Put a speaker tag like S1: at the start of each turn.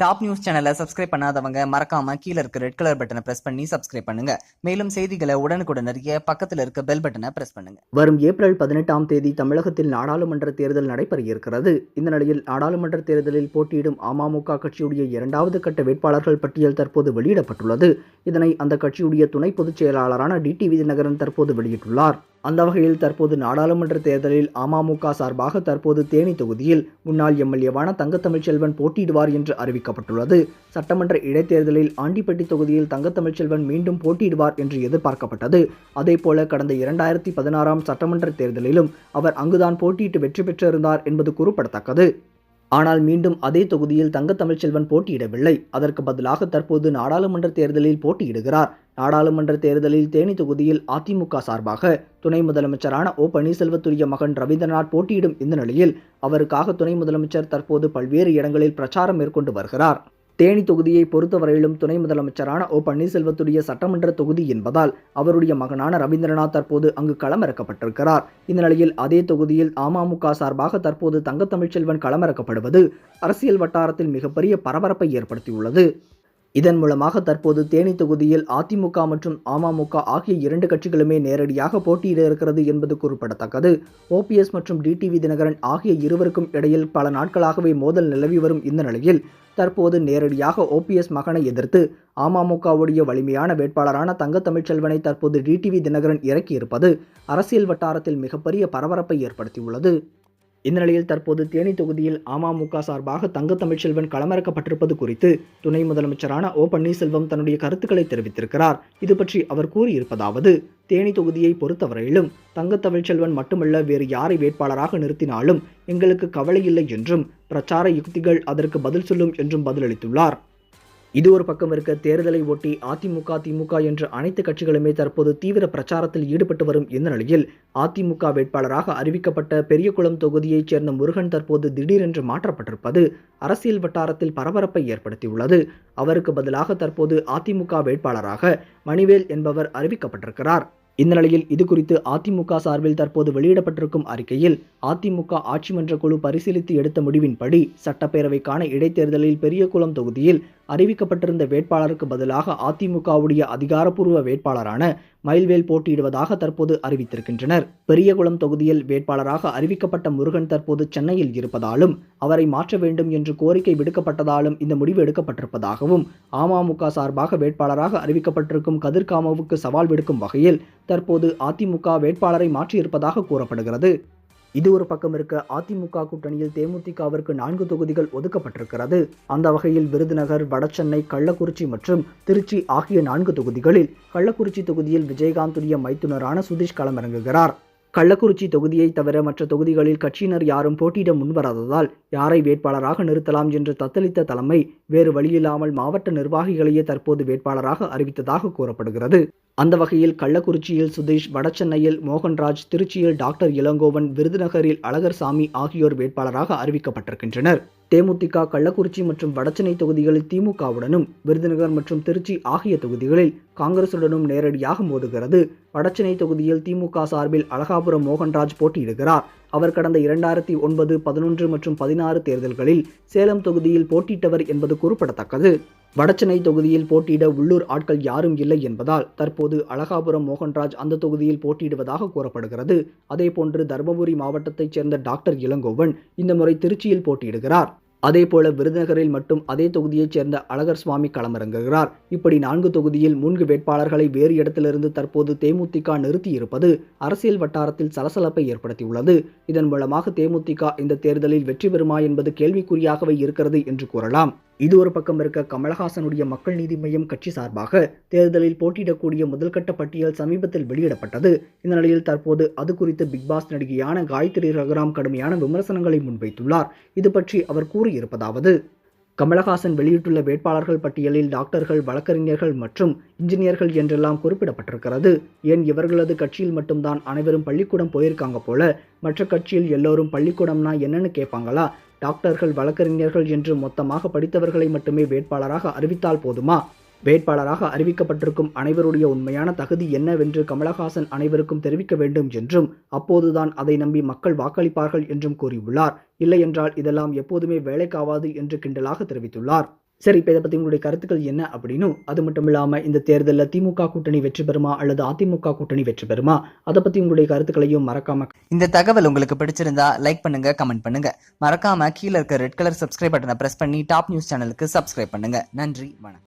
S1: Top news சேனலை subscribe பண்ணாதவங்க மறக்காம கீழே இருக்க ரெட் கலர் பட்டனை பிரஸ் பண்ணி சப்ஸ்கிரைப் பண்ணுங்க. மேலும் செய்திகளை உடனுக்குடன் அறிய பக்கத்தில் இருக்க பெல் பட்டனை பிரஸ் பண்ணுங்க.
S2: வரும் ஏப்ரல் பதினெட்டாம் தேதி தமிழகத்தில் நாடாளுமன்ற தேர்தல் நடைபெற இருக்கிறது. இந்த நிலையில் நாடாளுமன்ற தேர்தலில் போட்டியிடும் அமமுக கட்சியுடைய இரண்டாவது கட்ட வேட்பாளர்கள் பட்டியல் தற்போது வெளியிடப்பட்டுள்ளது. இதனை அந்த கட்சியுடைய துணை பொதுச் செயலாளரான டிடிவி தினகரன் தற்போது வெளியிட்டுள்ளார். அந்த வகையில் தற்போது நாடாளுமன்ற தேர்தலில் அமமுக சார்பாக தற்போது தேனி தொகுதியில் முன்னாள் எம்எல்ஏவான தங்கத்தமிழ்ச்செல்வன் போட்டியிடுவார் என்று அறிவிக்கப்பட்டுள்ளது. சட்டமன்ற இடைத்தேர்தலில் ஆண்டிப்பட்டி தொகுதியில் தங்கத்தமிழ்ச்செல்வன் மீண்டும் போட்டியிடுவார் என்று எதிர்பார்க்கப்பட்டது. அதேபோல கடந்த இரண்டாயிரத்தி பதினாறாம் சட்டமன்ற தேர்தலிலும் அவர் அங்குதான் போட்டியிட்டு வெற்றி பெற்றிருந்தார் என்பது குறிப்பிடத்தக்கது. ஆனால் மீண்டும் அதே தொகுதியில் தங்கத்தமிழ்ச்செல்வன் போட்டியிடவில்லை. அதற்கு பதிலாக தற்போது நாடாளுமன்ற தேர்தலில் போட்டியிடுகிறார். நாடாளுமன்ற தேர்தலில் தேனி தொகுதியில் அதிமுக சார்பாக துணை முதலமைச்சரான ஓ பன்னீர்செல்வத்துடைய மகன் ரவீந்திரநாத் போட்டியிடும் இந்த நிலையில் அவருக்காக துணை முதலமைச்சர் தற்போது பல்வேறு இடங்களில் பிரச்சாரம் மேற்கொண்டு வருகிறார். தேனி தொகுதியை பொறுத்தவரையிலும் துணை முதலமைச்சரான ஓ பன்னீர்செல்வத்துடைய சட்டமன்ற தொகுதி என்பதால் அவருடைய மகனான ரவீந்திரநாத் தற்போது அங்கு களமிறக்கப்பட்டிருக்கிறார். இந்த நிலையில் அதே தொகுதியில் அமமுக சார்பாக தற்போது தங்கத்தமிழ்ச்செல்வன் களமிறக்கப்படுவது அரசியல் வட்டாரத்தில் மிகப்பெரிய பரபரப்பை ஏற்படுத்தியுள்ளது. இதன் மூலமாக தற்போது தேனி தொகுதியில் அதிமுக மற்றும் அமமுக ஆகிய இரண்டு கட்சிகளுமே நேரடியாக போட்டியிட இருக்கிறது என்பது குறிப்பிடத்தக்கது. ஓபிஎஸ் மற்றும் டிடிவி தினகரன் ஆகிய இருவருக்கும் இடையில் பல நாட்களாகவே மோதல் நிலவி வரும் இந்த நிலையில் தற்போது நேரடியாக ஓபிஎஸ் மகனை எதிர்த்து அமமுகவுடைய வலிமையான வேட்பாளரான தங்க தமிழ்ச்செல்வனை தற்போது டிடிவி தினகரன் இறக்கியிருப்பது அரசியல் வட்டாரத்தில் மிகப்பெரிய பரபரப்பை ஏற்படுத்தியுள்ளது. இந்த நிலையில் தற்போது தேனி தொகுதியில் அமமுக சார்பாக தங்கத்தமிழ்ச்செல்வன் களமிறக்கப்பட்டிருப்பது குறித்து துணை முதலமைச்சரான ஓ பன்னீர்செல்வம் தன்னுடைய கருத்துக்களை தெரிவித்திருக்கிறார். இது பற்றி அவர் கூறியிருப்பதாவது தேனி தொகுதியை பொறுத்தவரையிலும் தங்கத்தமிழ்ச்செல்வன் மட்டுமல்ல வேறு யாரை வேட்பாளராக நிறுத்தினாலும் எங்களுக்கு கவலை இல்லை என்றும் பிரச்சார யுக்திகள் அதற்கு பதில் சொல்லும் என்றும் பதிலளித்துள்ளார். இது ஒரு பக்கம் இருக்க தேர்தலை ஒட்டி அதிமுக திமுக என்ற அனைத்து கட்சிகளுமே தற்போது தீவிர பிரச்சாரத்தில் ஈடுபட்டு வரும் இந்த நிலையில் அதிமுக வேட்பாளராக அறிவிக்கப்பட்ட பெரியகுளம் தொகுதியைச் சேர்ந்த முருகன் தற்போது திடீரென்று மாற்றப்பட்டிருப்பது அரசியல் வட்டாரத்தில் பரபரப்பை ஏற்படுத்தியுள்ளது. அவருக்கு பதிலாக தற்போது அதிமுக வேட்பாளராக மணிவேல் என்பவர் அறிவிக்கப்பட்டிருக்கிறார். இந்த நிலையில் இது குறித்து அதிமுக சார்பில் தற்போது வெளியிடப்பட்டிருக்கும் அறிக்கையில் அதிமுக ஆட்சி மன்ற குழு பரிசீலித்து எடுத்த முடிவின்படி சட்டப்பேரவைக்கான இடைத்தேர்தலில் பெரியகுளம் தொகுதியில் அறிவிக்கப்பட்டிருந்த வேட்பாளருக்கு பதிலாக அதிமுகவுடைய அதிகாரப்பூர்வ வேட்பாளரான மயில்வேல் போட்டியிடுவதாக தற்போது அறிவித்திருக்கின்றனர். பெரியகுளம் தொகுதியில் வேட்பாளராக அறிவிக்கப்பட்ட முருகன் தற்போது சென்னையில் இருப்பதாலும் அவரை மாற்ற வேண்டும் என்று கோரிக்கை விடுக்கப்பட்டதாலும் இந்த முடிவு எடுக்கப்பட்டிருப்பதாகவும் அமமுக சார்பாக வேட்பாளராக அறிவிக்கப்பட்டிருக்கும் கதிர்காமவுக்கு சவால் விடுக்கும் வகையில் தற்போது அதிமுக வேட்பாளரை மாற்றியிருப்பதாக கூறப்படுகிறது. இது ஒரு பக்கம் இருக்க அதிமுக கூட்டணியில் தேமுதிகவிற்கு நான்கு தொகுதிகள் ஒதுக்கப்பட்டிருக்கிறது. அந்த வகையில் விருதுநகர் வடசென்னை கள்ளக்குறிச்சி மற்றும் திருச்சி ஆகிய நான்கு தொகுதிகளில் கள்ளக்குறிச்சி தொகுதியில் விஜயகாந்துடைய மைத்துனரான சுதீஷ் களமிறங்குகிறார். கள்ளக்குறிச்சி தொகுதியை தவிர மற்ற தொகுதிகளில் கட்சியினர் யாரும் போட்டியிட முன்வராததால் யாரை வேட்பாளராக நிறுத்தலாம் என்று தத்தளித்த தலைமை வேறு வழியில்லாமல் மாவட்ட நிர்வாகிகளையே தற்போது வேட்பாளராக அறிவித்ததாக கூறப்படுகிறது. அந்த வகையில் கள்ளக்குறிச்சியில் சுதீஷ் வடசென்னையில் மோகன்ராஜ் திருச்சியில் டாக்டர் இளங்கோவன் விருதுநகரில் அழகர்சாமி ஆகியோர் வேட்பாளராக அறிவிக்கப்பட்டிருக்கின்றனர். தேமுதிக கள்ளக்குறிச்சி மற்றும் வடசென்னை தொகுதிகளில் திமுகவுடனும் விருதுநகர் மற்றும் திருச்சி ஆகிய தொகுதிகளில் காங்கிரசுடனும் நேரடியாக மோதுகிறது. வடசென்னை தொகுதியில் திமுக சார்பில் அழகாபுரம் மோகன்ராஜ் போட்டியிடுகிறார். அவர் கடந்த இரண்டாயிரத்தி ஒன்பது பதினொன்று மற்றும் பதினாறு தேர்தல்களில் சேலம் தொகுதியில் போட்டியிட்டவர் என்பது குறிப்பிடத்தக்கது. வடச்சென்னை தொகுதியில் போட்டியிட உள்ளூர் ஆட்கள் யாரும் இல்லை என்பதால் தற்போது அழகாபுரம் மோகன்ராஜ் அந்த தொகுதியில் போட்டியிடுவதாக கூறப்படுகிறது. அதேபோன்று தருமபுரி மாவட்டத்தைச் சேர்ந்த டாக்டர் இளங்கோவன் இந்த முறை திருச்சியில் போட்டியிடுகிறார். அதேபோல விருதுநகரில் மட்டும் அதே தொகுதியைச் சேர்ந்த அழகர் சுவாமி களமிறங்குகிறார். இப்படி நான்கு தொகுதியில் மூன்று வேட்பாளர்களை வேறு இடத்திலிருந்து தற்போது தேமுதிக நிறுத்தியிருப்பது அரசியல் வட்டாரத்தில் சலசலப்பை ஏற்படுத்தியுள்ளது. இதன் மூலமாக தேமுதிக இந்த தேர்தலில் வெற்றி பெறுமா என்பது கேள்விக்குறியாகவே இருக்கிறது என்று கூறலாம். இது ஒரு பக்கம் இருக்க கமலஹாசனுடைய மக்கள் நீதி மையம் கட்சி சார்பாக தேர்தலில் போட்டியிடக்கூடிய முதல்கட்ட பட்டியல் சமீபத்தில் வெளியிடப்பட்டது. இந்த நிலையில் தற்போது அது குறித்து பிக்பாஸ் நடிகையான காயத்ரி ரகுராம் கடுமையான விமர்சனங்களை முன்வைத்துள்ளார். இது பற்றி அவர் கூறியிருப்பதாவது கமலஹாசன் வெளியிட்டுள்ள வேட்பாளர்கள் பட்டியலில் டாக்டர்கள் வழக்கறிஞர்கள் மற்றும் இன்ஜினியர்கள் என்றெல்லாம் குறிப்பிடப்பட்டிருக்கிறது. ஏன் இவர்களது கட்சியில் மட்டும்தான் அனைவரும் பள்ளிக்கூடம் போயிருக்காங்க போல? மற்ற கட்சியில் எல்லோரும் பள்ளிக்கூடம்னா என்னன்னு கேட்பாங்களா? டாக்டர்கள் வழக்கறிஞர்கள் என்று மொத்தமாக படித்தவர்களை மட்டுமே வேட்பாளராக அறிவித்தால் போதுமா? வேட்பாளராக அறிவிக்கப்பட்டிருக்கும் அனைவருடைய உண்மையான தகுதி என்னவென்று கமலஹாசன் அனைவருக்கும் தெரிவிக்க வேண்டும் என்றும் அப்போதுதான் அதை நம்பி மக்கள் வாக்களிப்பார்கள் என்றும் கூறியுள்ளார். இல்லையென்றால் இதெல்லாம் எப்போதுமே வேலைக்காவாது என்று கிண்டலாக தெரிவித்துள்ளார். சரி இப்போ இதை பற்றி உங்களுடைய கருத்துக்கள் என்ன அப்படின்னு அது மட்டும் இல்லாமல் இந்த தேர்தலில் திமுக கூட்டணி வெற்றி பெறுமா அல்லது அதிமுக கூட்டணி வெற்றி பெறுமா அதை பற்றி உங்களுடைய கருத்துக்களையும் மறக்காம
S1: இந்த தகவல் உங்களுக்கு பிடிச்சிருந்தா லைக் பண்ணுங்க கமெண்ட் பண்ணுங்க. மறக்காம கீழே இருக்க ரெட் கலர் சப்ஸ்கிரைப் பட்டனை பிரஸ் பண்ணி டாப் நியூஸ் சேனலுக்கு சப்ஸ்கிரைப் பண்ணுங்க. நன்றி வணக்கம்.